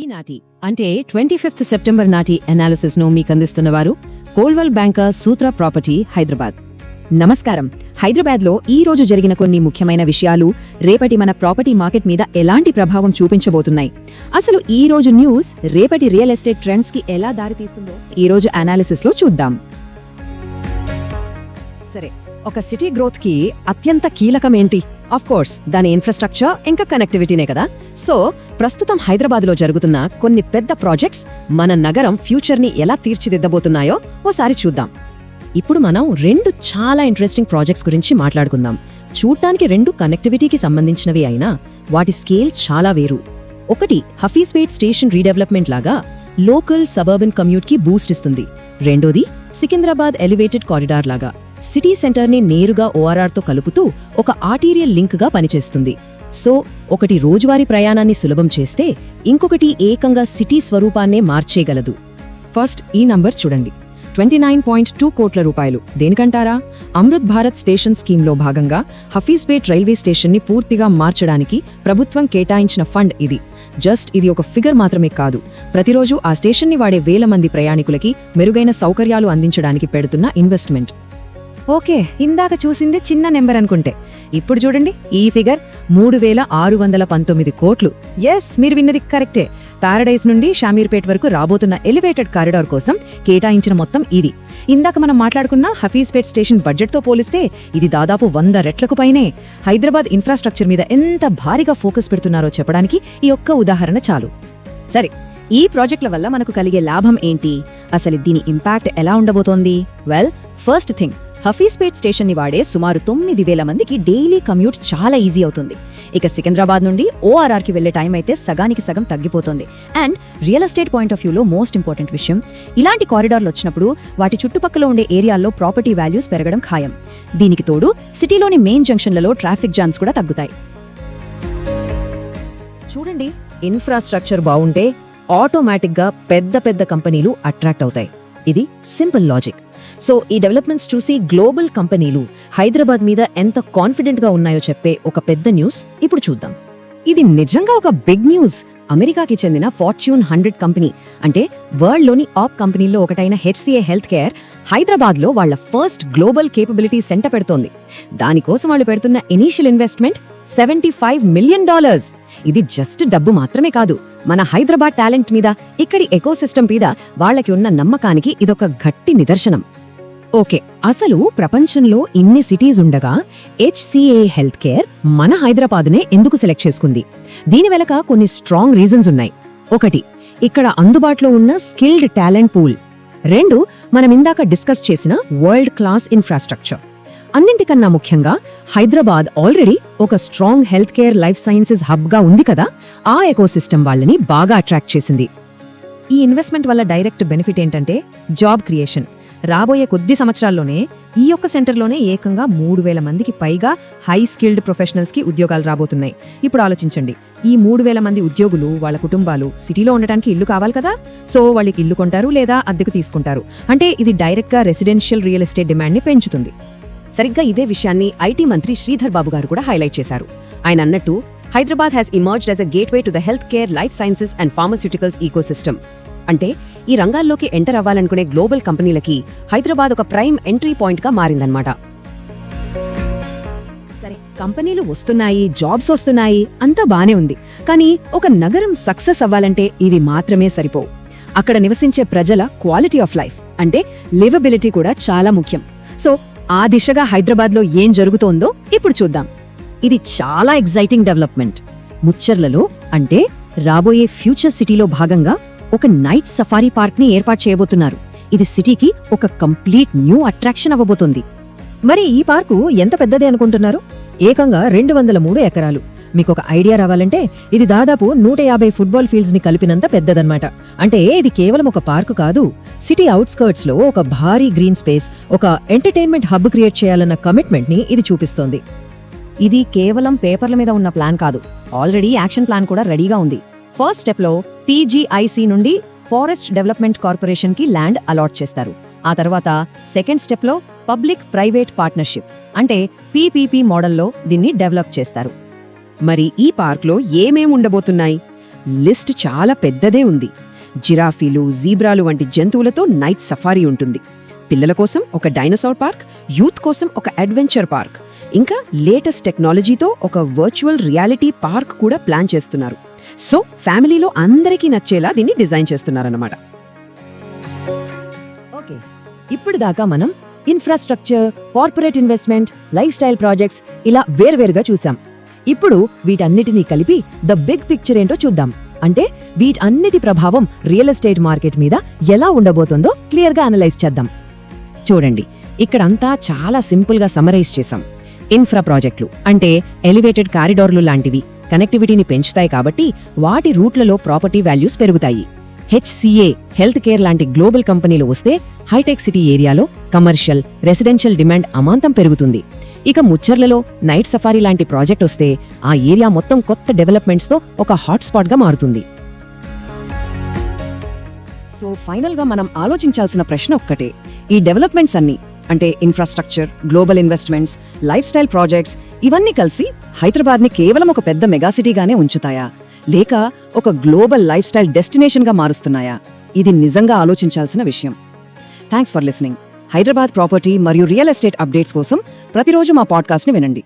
ఈనాటి అంటే twenty fifth September నాటి అనాలిసిస్ను మీకు అందిస్తున్నవారు కోల్వల్ బ్యాంకర్ సూత్ర ప్రాపర్టీ హైదరాబాద్. నమస్కారం. హైదరాబాద్లో ఈ రోజు జరిగిన కొన్ని ముఖ్యమైన విషయాలు రేపటి మన ప్రాపర్టీ మార్కెట్ మీద ఎలాంటి ప్రభావం చూపించబోతున్నాయి? అసలు ఈ రోజు న్యూస్ రేపటి రియల్ ఎస్టేట్ ట్రెండ్స్కి ఎలా దారితీస్తుందో ఈ రోజు అనాలిసిస్లో చూద్దాం. సరే ఒక సిటీ గ్రోత్కి అత్యంత కీలకం ఏంటి కోర్స్ దాని ఇన్ఫ్రాస్ట్రక్చర్ ఇంకా కనెక్టివిటీనే కదా. సో ప్రస్తుతం హైదరాబాద్లో జరుగుతున్న కొన్ని పెద్ద ప్రాజెక్ట్స్ మన నగరం ఫ్యూచర్ని ఎలా తీర్చిదిద్దబోతున్నాయో ఓసారి చూద్దాం. ఇప్పుడు మనం రెండు చాలా ఇంట్రెస్టింగ్ ప్రాజెక్ట్స్ గురించి మాట్లాడుకుందాం. చూడటానికి రెండు కనెక్టివిటీకి సంబంధించినవి అయినా వాటి స్కేల్ చాలా వేరు. ఒకటి హఫీజ్పేట్ స్టేషన్ రీడెవలప్మెంట్ లాగా లోకల్ సబర్బన్ కమ్యూట్కి బూస్ట్ ఇస్తుంది. రెండోది సికింద్రాబాద్ ఎలివేటెడ్ కారిడార్ లాగా. సిటీ సెంటర్ని నేరుగా ఓఆర్ఆర్తో కలుపుతూ ఒక ఆర్టీరియల్ లింక్గా పనిచేస్తుంది. సో ఒకటి రోజువారీ ప్రయాణాన్ని సులభం చేస్తే ఇంకొకటి ఏకంగా సిటీ స్వరూపాన్నే మార్చేయగలదు. ఫస్ట్ ఈ నంబర్ చూడండి. ట్వంటీ నైన్ పాయింట్ టూ కోట్ల రూపాయలు. దేనికంటారా? అమృత్ భారత్ స్టేషన్ స్కీమ్లో భాగంగా హఫీజ్పేట్ రైల్వే స్టేషన్ని పూర్తిగా మార్చడానికి ప్రభుత్వం కేటాయించిన ఫండ్ ఇది. జస్ట్ ఇది ఒక ఫిగర్ మాత్రమే కాదు. ప్రతిరోజు ఆ స్టేషన్ని వాడే వేల మంది ప్రయాణికులకి మెరుగైన సౌకర్యాలు అందించడానికి పెడుతున్న ఇన్వెస్ట్మెంట్. ఓకే ఇందాక చూసింది చిన్న నెంబర్ అనుకుంటే. ఇప్పుడు చూడండి ఈ ఫిగర్ మూడు వేల ఆరు వందల పంతొమ్మిది కోట్లు. ఎస్ మీరు విన్నది కరెక్టే. పారడైజ్ నుండి షామీర్పేట్ వరకు రాబోతున్న ఎలివేటెడ్ కారిడార్ కోసం కేటాయించిన మొత్తం ఇది. ఇందాక మనం మాట్లాడుకున్న హఫీజ్పేట్ స్టేషన్ బడ్జెట్తో పోలిస్తే ఇది దాదాపు వంద రెట్లకు పైనే. హైదరాబాద్ ఇన్ఫ్రాస్ట్రక్చర్ మీద ఎంత భారీగా ఫోకస్ పెడుతున్నారో చెప్పడానికి ఈ ఒక్క ఉదాహరణ చాలు. సరే ఈ ప్రాజెక్టుల వల్ల మనకు కలిగే లాభం ఏంటి? అసలు దీని ఇంపాక్ట్ ఎలా ఉండబోతోంది? వెల్ ఫస్ట్ థింగ్ హఫీస్పేట్ స్టేషన్ని వాడే సుమారు తొమ్మిది వేల మందికి డైలీ కమ్యూట్ చాలా ఈజీ అవుతుంది. ఇక సికింద్రాబాద్ నుండి ఓఆర్ఆర్కి వెళ్ళే టైం అయితే సగానికి సగం తగ్గిపోతుంది. And real estate point of వ్యూలో మోస్ట్ ఇంపార్టెంట్ విషయం ఇలాంటి కారిడార్లు వచ్చినప్పుడు వాటి చుట్టుపక్కల ఉండే ఏరియాల్లో ప్రాపర్టీ వాల్యూస్ పెరగడం ఖాయం. దీనికి తోడు సిటీలోని మెయిన్ జంక్షన్లలో ట్రాఫిక్ జామ్స్ కూడా తగ్గుతాయి. చూడండి ఇన్ఫ్రాస్ట్రక్చర్ బాగుంటే ఆటోమేటిక్గా పెద్ద పెద్ద కంపెనీలు అట్రాక్ట్ అవుతాయి. ఇది సింపుల్ లాజిక్. సో ఈ డెవలప్మెంట్స్ చూసి గ్లోబల్ కంపెనీలు హైదరాబాద్ మీద ఎంత కాన్ఫిడెంట్గా ఉన్నాయో చెప్పే ఒక పెద్ద న్యూస్ ఇప్పుడు చూద్దాం. ఇది నిజంగా ఒక బిగ్ న్యూస్. అమెరికాకి చెందిన ఫార్చ్యూన్ హండ్రెడ్ కంపెనీ అంటే వరల్డ్లోని ఆప్ కంపెనీల్లో ఒకటైన హెచ్సిఏ హెల్త్ కేర్ హైదరాబాద్లో వాళ్ళ ఫస్ట్ గ్లోబల్ కేపబిలిటీ సెంటర్ పెడుతోంది. దానికోసం వాళ్ళు పెడుతున్న initial investment seventy five million dollars. ఇది జస్ట్ డబ్బు మాత్రమే కాదు. మన హైదరాబాద్ టాలెంట్ మీద ఇక్కడి ఎకోసిస్టమ్ మీద వాళ్ళకి ఉన్న నమ్మకానికి ఇదొక గట్టి నిదర్శనం. ఓకే అసలు ప్రపంచంలో ఇన్ని సిటీస్ ఉండగా హెచ్సిఏ హెల్త్ కేర్ మన హైదరాబాదునే ఎందుకు సెలెక్ట్ చేసుకుంది? దీని వెనక కొన్ని స్ట్రాంగ్ రీజన్స్ ఉన్నాయి. ఒకటి ఇక్కడ అందుబాటులో ఉన్న స్కిల్డ్ టాలెంట్ పూల్. రెండు మనం ఇందాక డిస్కస్ చేసిన వరల్డ్ క్లాస్ ఇన్ఫ్రాస్ట్రక్చర్. అన్నింటికన్నా ముఖ్యంగా హైదరాబాద్ ఆల్రెడీ ఒక strong health care life sciences హబ్గా ఉంది కదా ఆ ఎకోసిస్టమ్ వాళ్ళని బాగా అట్రాక్ట్ చేసింది. ఈ ఇన్వెస్ట్మెంట్ వల్ల డైరెక్ట్ బెనిఫిట్ ఏంటంటే జాబ్ క్రియేషన్. రాబోయే కొద్ది సంవత్సరాల్లోనే ఈ యొక్క సెంటర్లోనే ఏకంగా మూడు వేల మందికి పైగా హై స్కిల్డ్ ప్రొఫెషనల్స్కి ఉద్యోగాలు రాబోతున్నాయి. ఇప్పుడు ఆలోచించండి ఈ మూడు వేల మంది ఉద్యోగులు వాళ్ళ కుటుంబాలు సిటీలో ఉండటానికి ఇల్లు కావాలి కదా? సో వాళ్ళకి ఇల్లు కొంటారు లేదా అద్దెకు తీసుకుంటారు. అంటే ఇది డైరెక్ట్గా రెసిడెన్షియల్ రియల్ ఎస్టేట్ డిమాండ్ని పెంచుతుంది. సరిగ్గా ఇదే విషయాన్ని ఐటీ మంత్రి శ్రీధర్ బాబు గారు కూడా హైలైట్ చేశారు. ఆయన అన్నట్టు Hyderabad has emerged as a gateway to the health care life sciences and pharmaceuticals ecosystem అంటే ఈ రంగాల్లోకి ఎంటర్ అవ్వాలనుకునే గ్లోబల్ కంపెనీలకి హైదరాబాద్ ఒక ప్రైమ్ ఎంట్రీ పాయింట్గా మారిందన్నమాట. సరే కంపెనీలు వస్తున్నాయి జాబ్స్ వస్తున్నాయి అంతా బానే ఉంది. కానీ ఒక నగరం సక్సెస్ అవ్వాలంటే ఇవి మాత్రమే సరిపోవు. అక్కడ నివసించే ప్రజల క్వాలిటీ ఆఫ్ లైఫ్ అంటే లివబిలిటీ కూడా చాలా ముఖ్యం. సో ఆ దిశగా హైదరాబాద్లో ఏం జరుగుతోందో ఇప్పుడు చూద్దాం. ఇది చాలా ఎగ్జైటింగ్ డెవలప్మెంట్. ముచ్చర్లలో అంటే రాబోయే ఫ్యూచర్ సిటీలో భాగంగా ఒక నైట్ సఫారీ పార్క్ని ఏర్పాటు చేయబోతున్నారు. ఇది సిటీకి ఒక కంప్లీట్ న్యూ అట్రాక్షన్ అవ్వబోతుంది. మరి ఈ పార్కు ఎంత పెద్దది అనుకుంటున్నారు? ఏకంగా రెండు వందల మూడు ఎకరాలు. మీకు ఒక ఐడియా రావాలంటే ఇది దాదాపు నూట యాభై ఫుట్బాల్ ఫీల్డ్స్ని కలిపినంత పెద్దదన్నమాట. అంటే ఇది కేవలం ఒక పార్కు కాదు సిటీ అవుట్స్కర్ట్స్లో ఒక భారీ గ్రీన్ స్పేస్ ఒక ఎంటర్టైన్మెంట్ హబ్ క్రియేట్ చేయాలన్న కమిట్మెంట్ని ఇది చూపిస్తోంది. ఇది కేవలం పేపర్ల మీద ఉన్న ప్లాన్ కాదు ఆల్రెడీ యాక్షన్ ప్లాన్ కూడా రెడీగా ఉంది. ఫస్ట్ స్టెప్లో టీజీఐసి నుండి ఫారెస్ట్ డెవలప్మెంట్ కార్పొరేషన్కి ల్యాండ్ అలాట్ చేస్తారు. ఆ తర్వాత సెకండ్ స్టెప్లో పబ్లిక్ ప్రైవేట్ పార్ట్నర్షిప్ అంటే పీపీపీ మోడల్లో దీన్ని డెవలప్ చేస్తారు. మరి ఈ పార్క్లో ఏమేం ఉండబోతున్నాయి? లిస్ట్ చాలా పెద్దదే ఉంది. జిరాఫీలు జీబ్రాలు వంటి జంతువులతో నైట్ సఫారీ ఉంటుంది. పిల్లల కోసం ఒక డైనోసార్ పార్క్ యూత్ కోసం ఒక అడ్వెంచర్ పార్క్. ఇంకా లేటెస్ట్ టెక్నాలజీతో ఒక వర్చువల్ రియాలిటీ పార్క్ కూడా ప్లాన్ చేస్తున్నారు. సో ఫ్యామిలీలో అందరికీ నచ్చేలా దీన్ని డిజైన్ చేస్తున్నారన్నమాట. ఓకే. ఇప్పుడు దాకా మనం infrastructure corporate investment life style projects ఇలా వేర్వేరుగా చూసాం. ఇప్పుడు వీటన్నిటినీ కలిపి ద బిగ్ పిక్చర్ ఏంటో చూద్దాం. అంటే వీటన్నిటి ప్రభావం రియల్ ఎస్టేట్ మార్కెట్ మీద ఎలా ఉండబోతుందో క్లియర్గా అనలైజ్ చేద్దాం. చూడండి ఇక్కడంతా చాలా సింపుల్గా సమరైజ్ చేశాం. ఇన్ఫ్రా ప్రాజెక్టులు అంటే ఎలివేటెడ్ కారిడార్లు లాంటివి కనెక్టివిటీని పెంచుతాయి కాబట్టి వాటి రూట్లలో ప్రాపర్టీ వాల్యూస్ పెరుగుతాయి. హెచ్సిఏ హెల్త్ కేర్ లాంటి గ్లోబల్ కంపెనీలు వస్తే హైటెక్ సిటీ ఏరియాలో కమర్షియల్ రెసిడెన్షియల్ డిమాండ్ అమాంతం పెరుగుతుంది. ఇక ముచ్చర్లలో నైట్ సఫారీ లాంటి ప్రాజెక్ట్ వస్తే ఆ ఏరియా మొత్తం కొత్త డెవలప్మెంట్స్తో ఒక హాట్స్పాట్గా మారుతుంది. సో ఫైనల్గా మనం ఆలోచించాల్సిన ప్రశ్న ఒక్కటే. ఈ డెవలప్మెంట్స్ అన్ని అంటే infrastructure global investments life style projects ఇవన్నీ కలిసి హైదరాబాద్ని కేవలం ఒక పెద్ద మెగాసిటీగానే ఉంచుతాయా? లేక ఒక గ్లోబల్ లైఫ్ స్టైల్ డెస్టినేషన్గా మారుస్తున్నాయా? ఇది నిజంగా ఆలోచించాల్సిన విషయం. Thanks for listening. Hyderabad property మరియు రియల్ ఎస్టేట్ అప్డేట్స్ కోసం ప్రతిరోజు మా పాడ్కాస్ట్ని వినండి.